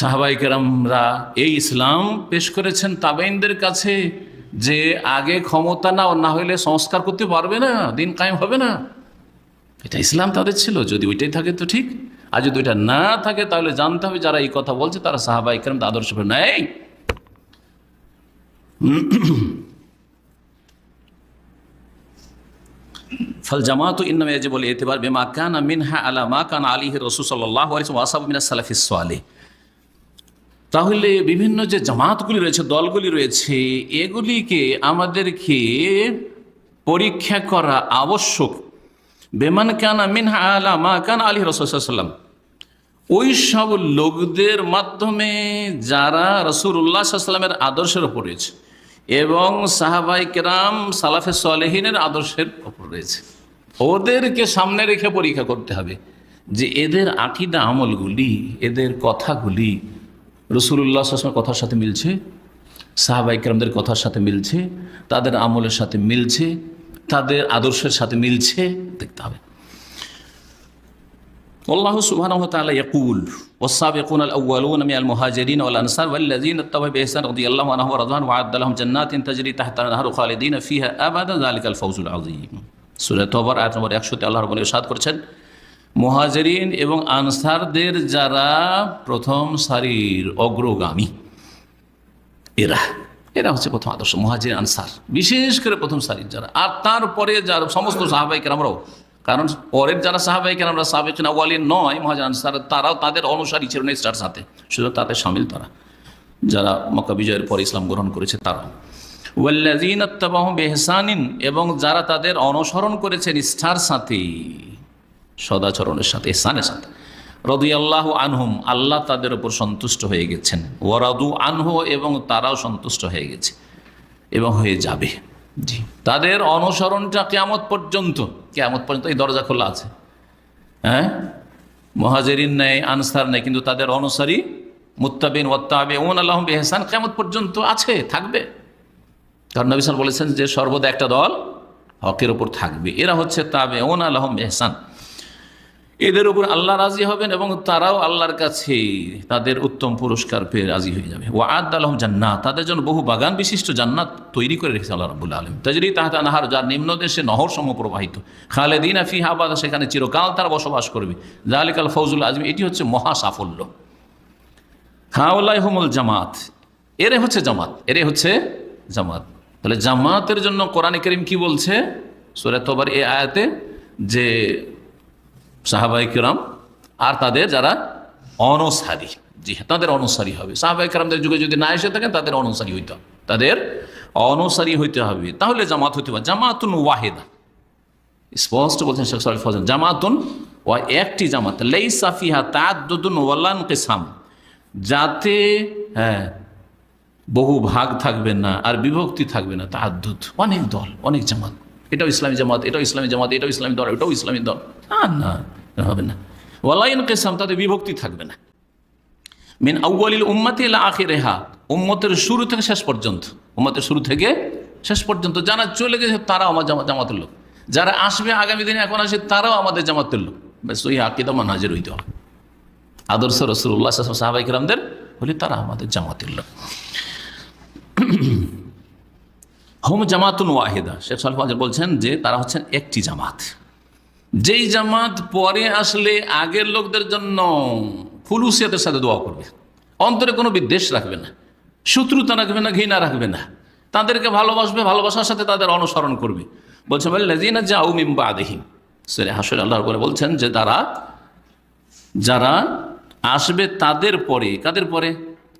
সাহাবাইকেরামরা এই ইসলাম পেশ করেছেন তাবেইনদের কাছে যে আগে ক্ষমতা না না হইলে সংস্কার করতে পারবে না, দিন কায়েম হবে না। এটা ইসলাম তাদের ছিল, যদি ওইটাই থাকে তো ঠিক। আর যদি ওইটা না থাকে, তাহলে জানতে হবে যারা এই কথা বলছে, তারা সাহাবাইকেরাম আদর্শ নেই ফল জামাত ইন্নামে ইয়াজিবুল ইতিবার বিমা কানা মিনহা আলা মা কানা আলিহি রাসূল ওয়া সাহাবু মিনাস সালাফিস সালেহ। তাহলে বিভিন্ন যে জামাতগুলি রয়েছে, দলগুলি রয়েছে, এগুলিকে আমাদেরকে পরীক্ষা করা আবশ্যক। বেমান কান আমিন আলা মা কান আলী রসুলাম ওই সব লোকদের মাধ্যমে যারা রসুল্লাহ সাল্লামের আদর্শের ওপর রয়েছে এবং সাহাবাই কেরাম, সালাফে সালেহিনের আদর্শের ওপর রয়েছে। ওদেরকে সামনে রেখে পরীক্ষা করতে হবে যে এদের আকিদা আমলগুলি, এদের কথাগুলি রসুল্লাহ আসলামের কথার সাথে মিলছে সাহাবাই কেরামদের কথার সাথে মিলছে তাদের আমলের সাথে মিলছে তাদের আদর্শের সাথে মিলছে দেখতে হবে والله سبحانه وتعالى يقول والسابقون الأولون من المهاجرين والأنصار والذين اتبعوا بإحسان رضي الله عنهم ورضوان وعد لهم جنات تجري تحت الأنهار خالدين فيها أبدا ذلك الفوز العظيم সূরা তওবার আয়াত নম্বর 100 আল্লাহ রাব্বুল ইরশাদ করেছেন মুহাজিরিন এবং আনসারদের যারা প্রথম সারির অগ্রগামী, এরা এরা হচ্ছে প্রথম আদর্শ, মহাজির, আনসার, বিশেষ করে প্রথম সারির যারা। আর তারপরে যারা সমস্ত সাহাবাই কেরামরাও, কারণ পরের যারা সাহাবাই কেরামরা সাহাবাই ওয়ালি নয়, মহাজির, আনসার, তারাও তাদের অনুসারী ছিল নিষ্ঠার সাথে, শুধু তাদের সামিল তারা। যারা মক্কা বিজয়ের পর ইসলাম গ্রহণ করেছে, তারা। ওয়াল্লাজিন বেহসানিন এবং যারা তাদের অনুসরণ করেছে নিষ্ঠার সাথে সদাচরণের সাথে এহসানের সাথে। রদু আল্লাহ আনহুম আল্লাহ তাদের উপর সন্তুষ্ট হয়ে গেছেন। ওরাদু আনহু এবং তারাও সন্তুষ্ট হয়ে গেছে এবং হয়ে যাবে। জি। তাদের অনুসরণটা কেমত পর্যন্ত কেমত পর্যন্ত এই দরজা খোলা আছে। হ্যাঁ? মহাজেরিন নেই আনসার নেই কিন্তু তাদের অনুসারী মুত্তাবিন ওত্তাবে ওন আল্লাহ বেহসান কেমত পর্যন্ত আছে থাকবে। কারণ নবিসাল বলেছেন যে সর্বদা একটা দল হকের ওপর থাকবে। এরা হচ্ছে তাবে ওন আল্লাহ বেহসান এদের উপর আল্লাহ রাজি হবেন এবং তারাও আল্লাহর কাছে তাদের উত্তম পুরস্কার পেয়ে রাজি হয়ে যাবে। ও আদ আলহম জান্নাত, তাদের জন্য বহু বাগান বিশিষ্ট জান্নাত তৈরি করে রেখেছে আল্লাহ রাবুল্লাহ আলম তাজরি তাহাত আনাহার, যার নিম্ন দেশে নহর সম প্রবাহিত। খালেদিন আফি হাবাদ সেখানে চিরকাল তারা বসবাস করবে। জাহালিকাল ফৌজুল আজমি এটি হচ্ছে মহা সাফল্য। হাওলাই হোমল জামাত, এরে হচ্ছে জামাত, এরে হচ্ছে জামাত। তাহলে জামাতের জন্য কোরআন করিম কি বলছে? সুরে তোবার এ আয়াতে যে সাহাবাই কিরাম আর তাদের যারা অনসারী। জি হ্যাঁ তাদের অনুসারী হবে। সাহাবাই কিরামদের যুগে যদি না এসে থাকেন, তাদের অনুসারী হইতে হবে। তাদের অনুসারী হইতে হবে। তাহলে জামাত হইতে হবে। জামাতুন ওয়াহেদা। স্পষ্ট বলছেন শেখ সাল ফজন জামাতুন ওয়া একটি জামাত। লেই সাফিহা তাদুন ওয়ালান কেসাম। যাতে হ্যাঁ বহু ভাগ থাকবে না আর বিভক্তি থাকবে না তাহাদ্দুত অনেক দল, অনেক জামাত। এটাও ইসলামী জামাত, এটাও ইসলামী জামাত, এটাও ইসলামী দল, এটাও ইসলামী দল। না হবে না ওয়ালাইন কেসাম তাদের বিভক্তি থাকবে না মিন আউ্বালিল উম্মাতি এলা রেহা উম্মতের শুরু থেকে শেষ পর্যন্ত উম্মতের শুরু থেকে শেষ পর্যন্ত যারা চলে গেছে তারাও আমার জামা জামাতের লোক যারা আসবে আগামী দিনে এখন আসে তারাও আমাদের জামাতের লোক ব্যাস ওই আকিদা মান হাজির হইতে হবে আদর্শ রসুল্লাহ সাহাবাই কিরামদের হলে তারা আমাদের জামাতের লোক হোম জামাতুন ওয়াহিদা শেখ সালফ বলছেন যে তারা হচ্ছেন একটি জামাত যেই জামাত পরে আসলে আগের লোকদের জন্য ফুলুসিয়াতের সাথে দোয়া করবে। অন্তরে কোনো বিদ্বেষ রাখবে না। শত্রুতা রাখবে না, ঘৃণা রাখবে না। তাদেরকে ভালোবাসবে, ভালোবাসার সাথে তাদের অনুসরণ করবে। বলছেন বললেজিনা যাও মিম্বা আদেহীন সে হাসর আল্লাহ করে বলছেন যে, তারা, যারা আসবে তাদের পরে। কাদের পরে?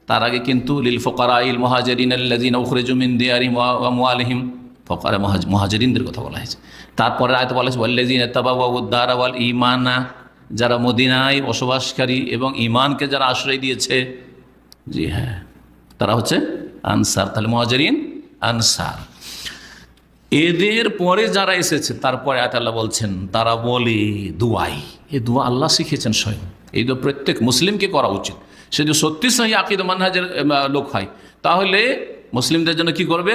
তার আগে কিন্তু, লিল ফকারা ইল মহাজরিন আল্লাজিন উখরেজুমিন দিয়ারিম ওয়ালিহিম ফকারা মহাজরিনদের কথা বলা হয়েছে। তারপরে আয়ত বলা হয়েছে ওয়াল্লাজিন তাবাউদ্দার ওয়াল ইমানা যারা মদিনায় বসবাসকারী এবং ইমানকে যারা আশ্রয় দিয়েছে, জি হ্যাঁ তারা হচ্ছে আনসার, তাহলে মহাজরিন আনসার। এদের পরে যারা এসেছে, তারপরে আয়তাল্লাহ বলছেন, তারা বলে দুয়াই এ দুয়া আল্লাহ শিখেছেন স্বয়ং। এই দোয়া প্রত্যেক মুসলিমকে করা উচিত। সে যদি সত্যি সহি আকিদ মানহাজের লোক হয়, তাহলে মুসলিমদের জন্য কি করবে?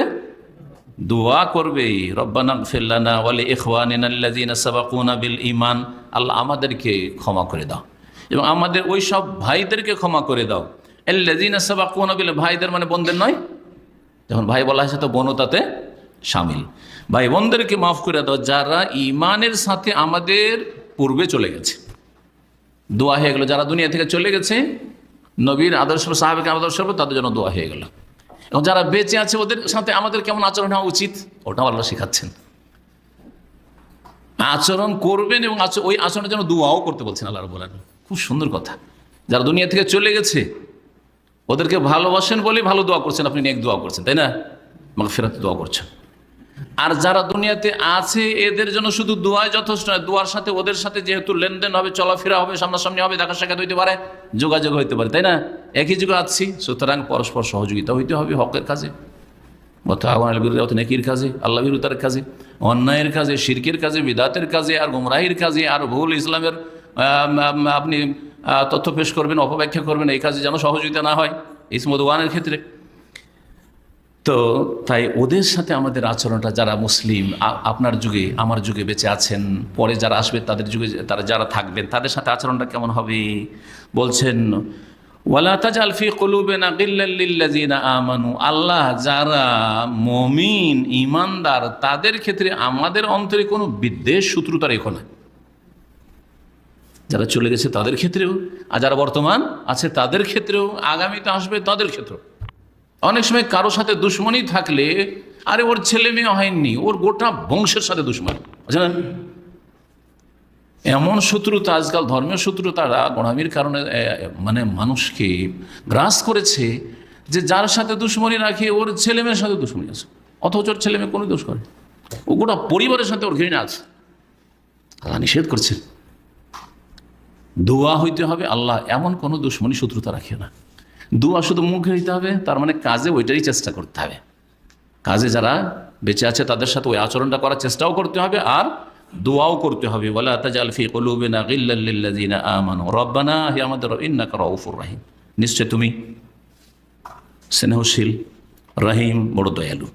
দোয়া করবে, রব্বানা আল্লাহ আমাদেরকে ক্ষমা করে দাও। এবং আমাদের ওই সব ভাইদেরকে ক্ষমা করে দাও। বিল ভাইদের মানে বোনদের নয়? যখন ভাই বলা হয়েছে তো বোনও তাতে সামিল। ভাই বোনদেরকে মাফ করে দাও, যারা ইমানের সাথে আমাদের পূর্বে চলে গেছে। দোয়া হয়ে গেল, যারা দুনিয়া থেকে চলে গেছে, নবীর আদর্শ সাহাবিক আদর্শ তাদের জন্য দোয়া হয়ে গেল। এবং যারা বেঁচে আছে, ওদের সাথে আমাদের কেমন আচরণ হওয়া উচিত? ওটাও আল্লাহ শেখাচ্ছেন। আচরণ করবেন এবং ওই আচরণের জন্য দুয়াও করতে বলছেন আল্লাহ বলেন খুব সুন্দর কথা। যারা দুনিয়া থেকে চলে গেছে, ওদেরকে ভালোবাসেন বলে ভালো দোয়া করছেন, আপনি নেক দোয়া করছেন, তাই না? আমাকে ফেরত দোয়া করছেন। আর যারা দুনিয়াতে আছে, এদের জন্য শুধু দোয়াই যথেষ্ট নয়। দোয়ার সাথে ওদের সাথে যেহেতু লেনদেন হবে, চলাফেরা হবে, সামনাসামনি হবে, দেখা সাক্ষাৎ হইতে পারে, যোগাযোগ হইতে পারে, তাই না? একই যুগে আছি, সুতরাং পরস্পর সহযোগিতা হইতে হবে হকের কাজে। নেকির কাজে আল্লাহ বিরুতার কাজে, অন্যায়ের কাজে, শিরকের কাজে, বিদাতের কাজে, আর গুমরাহির কাজে, আর ভুল ইসলামের আপনি তথ্য পেশ করবেন, অপব্যাখ্যা করবেন, এই কাজে যেন সহযোগিতা না হয় ইসমদওয়ানের ক্ষেত্রে। তো তাই ওদের সাথে আমাদের আচরণটা যারা মুসলিম আপনার যুগে, আমার যুগে বেঁচে আছেন, পরে যারা আসবে তাদের যুগে তারা যারা থাকবেন, তাদের সাথে আচরণটা কেমন হবে? বলছেন আমানু। আল্লাহ যারা মমিন ইমানদার তাদের ক্ষেত্রে আমাদের অন্তরে কোনো বিদ্বেষ, শত্রুতা রেখো না। যারা চলে গেছে তাদের ক্ষেত্রেও, আর যারা বর্তমান আছে তাদের ক্ষেত্রেও, আগামীতে আসবে তাদের ক্ষেত্রেও। অনেক সময় কারও সাথে দুশ্মনী থাকলে, আরে ওর ছেলে মেয়ে হয়নি, ওর গোটা বংশের সাথে দুশ্মন। বুঝলেন? এমন শত্রুতা, আজকাল ধর্মীয় শত্রুতারা গোড়ামির কারণে মানে মানুষকে গ্রাস করেছে যে যার সাথে দুশ্মনী রাখে, ওর ছেলে মেয়ের সাথে দুশ্মনী আছে। অথচ ওর ছেলে মেয়ে কোনো দোষ করে। ও গোটা পরিবারের সাথে ওর ঘৃণা আছে। আল্লাহ নিষেধ করছে। দোয়া হইতে হবে, আল্লাহ এমন কোনো দুশ্মনী শত্রুতা রাখিও না। দোয়া শুধু মুখে হইতে হবে, তার মানে কাজে ওইটারই চেষ্টা করতে হবে। কাজে যারা বেঁচে আছে, তাদের সাথে ওই আচরণটা করার চেষ্টাও করতে হবে আর দোয়াও করতে হবে। বলে রব্বানা হে আমাদের নিশ্চয় তুমি স্নেহশীল, রহিম, বড় দয়ালু।